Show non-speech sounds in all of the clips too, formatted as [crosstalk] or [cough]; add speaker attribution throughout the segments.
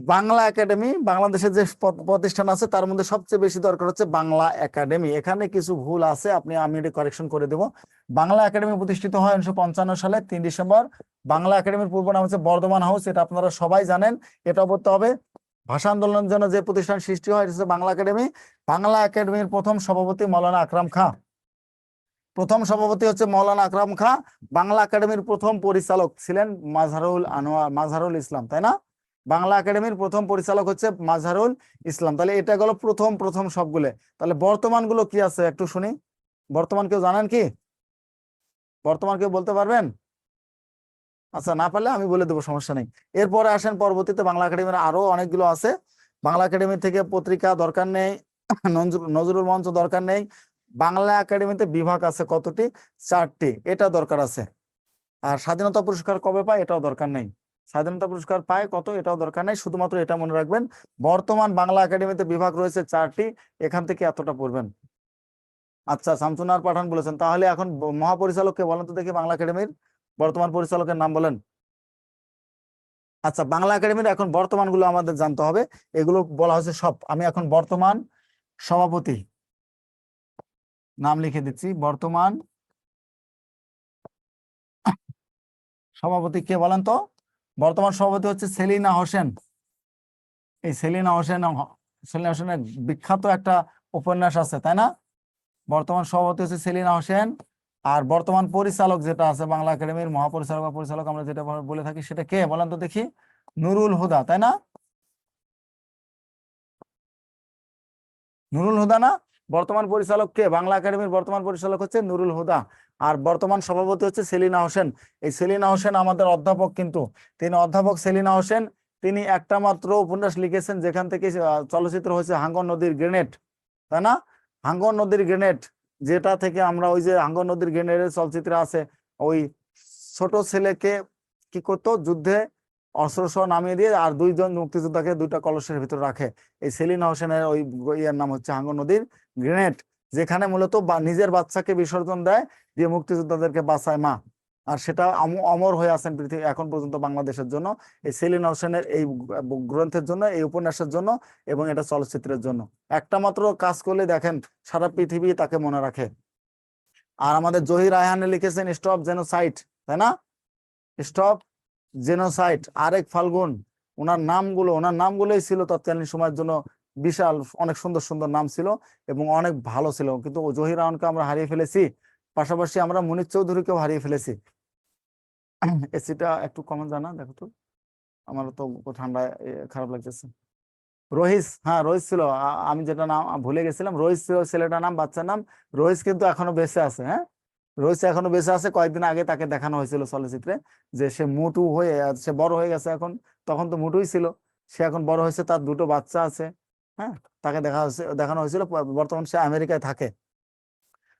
Speaker 1: Bangla academy, বাংলাদেশের যে প্রতিষ্ঠান আছে, তার মধ্যে সবচেয়ে বেশি দরকার হচ্ছে বাংলা একাডেমি। এখানে কিছু ভুল আছে, আপনি আমি এটা কারেকশন করে দেব। বাংলা একাডেমি প্রতিষ্ঠিত হয় উনিশশো পঞ্চান্ন সালে তিন ডিসেম্বর। বাংলা একাডেমির পূর্ব নাম হচ্ছে বর্ধমান হাউস, এটা আপনারা সবাই জানেন। এটা বলতে হবে ভাষা আন্দোলনের জন্য যে প্রতিষ্ঠান সৃষ্টি হয়, এটা হচ্ছে বাংলা একাডেমি। বাংলা একাডেমির প্রথম সভাপতি মৌলানা আকরাম খাঁ। প্রথম সভাপতি হচ্ছে মৌলানা আকরাম খাঁ। বাংলা একাডেমির প্রথম পরিচালক ছিলেন মাজহারুল আনোয়ার মাজহারুল ইসলাম, তাই না? বাংলা একাডেমির প্রথম পরিচালক হচ্ছে মাজহারুল ইসলাম। তাহলে এটা গেল প্রথম প্রথম সবগুলো। তাহলে বর্তমানগুলো কি আছে একটু শুনি? বর্তমান কেউ জানেন কি? বর্তমান কেউ বলতে পারবেন? আচ্ছা না পারলে আমি বলে দেবো, সমস্যা নেই। এরপরে আসেন পরবর্তীতে বাংলা একাডেমির আরও অনেকগুলো আছে। বাংলা একাডেমি থেকে পত্রিকা দরকার নেই নজরুল মঞ্চ দরকার নেই। বাংলা একাডেমিতে বিভাগ আছে কতটি? চারটি। এটা দরকার আছে। আর স্বাধীনতা পুরস্কার কবে পায়? এটাও দরকার নেই। স্বাধীনতা পুরস্কার পায় কত এটাও দরকার নেই। শুধুমাত্র এটা মনে রাখবেন, বর্তমান বাংলা একাডেমিতে বিভাগ রয়েছে চারটি, এখান থেকে এতটা পড়বেন। আচ্ছা শামসুনার পাঠান বলেছেন, তাহলে এখন মহাপরিচালককে বলেন তো দেখি বাংলা একাডেমির বর্তমান পরিচালকের নাম বলেন। আচ্ছা বাংলা একাডেমির এখন বর্তমানগুলো আমাদের জানতে হবে, এগুলো বলা হচ্ছে সব। আমি এখন বর্তমান সভাপতি, নাম লিখে দিচ্ছি, বর্তমান সভাপতি কে বলেন তো? বর্তমান সভাপতি হচ্ছে সেলিনা হোসেন। এই সেলিনা হোসেন, সেলিনা হোসেনের বিখ্যাত একটা উপন্যাস আছে, তাই না? বর্তমান সভাপতি হচ্ছে সেলিনা হোসেন, আর বর্তমান পরিচালক যেটা আছে বাংলা একাডেমির মহাপরিচালক বা পরিচালক, আমরা যেটা বলে- থাকি সেটা কে? বলেন তো দেখি। নুরুল হুদা, তাই না? নুরুল হুদা না? বর্তমান পরিচালক কে? বাংলা একাডেমির বর্তমান পরিচালক হচ্ছে নুরুল হুদা। আর বর্তমান সভাপতি হচ্ছে সেলিনা হোসেন। এই সেলিনা হোসেন আমাদের অধ্যাপক কিন্তু। তিনি অধ্যাপক সেলিনা হোসেন। তিনি একটা মাত্র উপন্যাস লিখেছেন, যেখান থেকে চলচ্চিত্র হয়েছে হাঙ্গন নদীর গ্রেনেড। তাই না? হাঙ্গর নদীর গ্রেনেড, যেটা থেকে আমরা ওই যে হাঙ্গন নদীর গ্রেনেডের চলচ্চিত্র আছে। ওই ছোট ছেলেকে কি করতো? যুদ্ধে অস্ত্র সহ নামিয়ে দিয়ে আর দুইজন মুক্তিযোদ্ধাকে দুইটা কলসের ভিতর রাখে। এই সেলিনা হোসেনের ওই ইয়ার নাম হচ্ছে হাঙ্গর নদীর গ্রেনেড, যেখানে মূলত নিজের বাচ্চাকে বিসর্জন দেয় দিয়ে মুক্তিযোদ্ধাদেরকে বাঁচায় মা। আর সেটা অম- অমর হয়ে আছেন পৃথিবী, এখন পর্যন্ত বাংলাদেশের জন্য। এই সেলিনা হোসেনের এই গ্রন্থের জন্য, এই উপন্যাসের জন্য এবং এটা চলচ্চিত্রের জন্য। একটা মাত্র কাজ করলে দেখেন, সারা পৃথিবী তাকে মনে রাখে। আর আমাদের জহির রায়হানে লিখেছেন, স্টপ জেনোসাইট তাই না? স্টপ জেনোসাইট, আরেক ফাল্গুন, ওনার নামগুলো, ওনার নামগুলোই ছিল তৎকালীন সময়ের জন্য বিশাল, অনেক সুন্দর সুন্দর নাম ছিল এবং অনেক ভালো ছিল। কিন্তু জহির রায়হানকে আমরা হারিয়ে ফেলেছি, পাশাপাশি আমরা মুনির চৌধুরীকেও হারিয়ে ফেলেছি। [clears throat] এসিটা একটু কমন জানা দেখো তো। আমার তো ঠান্ডায় খারাপ লাগতেছে। রহিস হ্যাঁ রহিস ছিল আমি যেটা নাম ভুলে গেছিলাম, রহিস ছিল ছেলেটার নাম, বাচ্চার নাম, রহিস কিন্তু এখনও বেঁচে আছে হ্যাঁ? রহিস এখনও বেঁচে আছে। কয়েকদিন আগে তাকে দেখানো হয়েছিল চলচ্চিত্রে যে সে মোটু হয়ে, সে বড় হয়ে গেছে এখন, তখন তো মোটুই ছিল। সে এখন বড় হয়েছে, তার দুটো বাচ্চা আছে হ্যাঁ? তাকে দেখা হয়েছে, দেখানো হয়েছিল বর্তমান সে আমেরিকায় থাকে।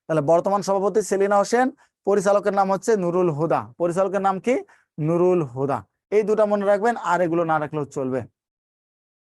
Speaker 1: তাহলে বর্তমান সভাপতি সেলিনা হোসেন, পরিচালকের নাম হচ্ছে নুরুল হুদা। পরিচালকের নাম কি? নুরুল হুদা। এই দুটা মনে রাখবেন, আর এগুলো না রাখলেও চলবে।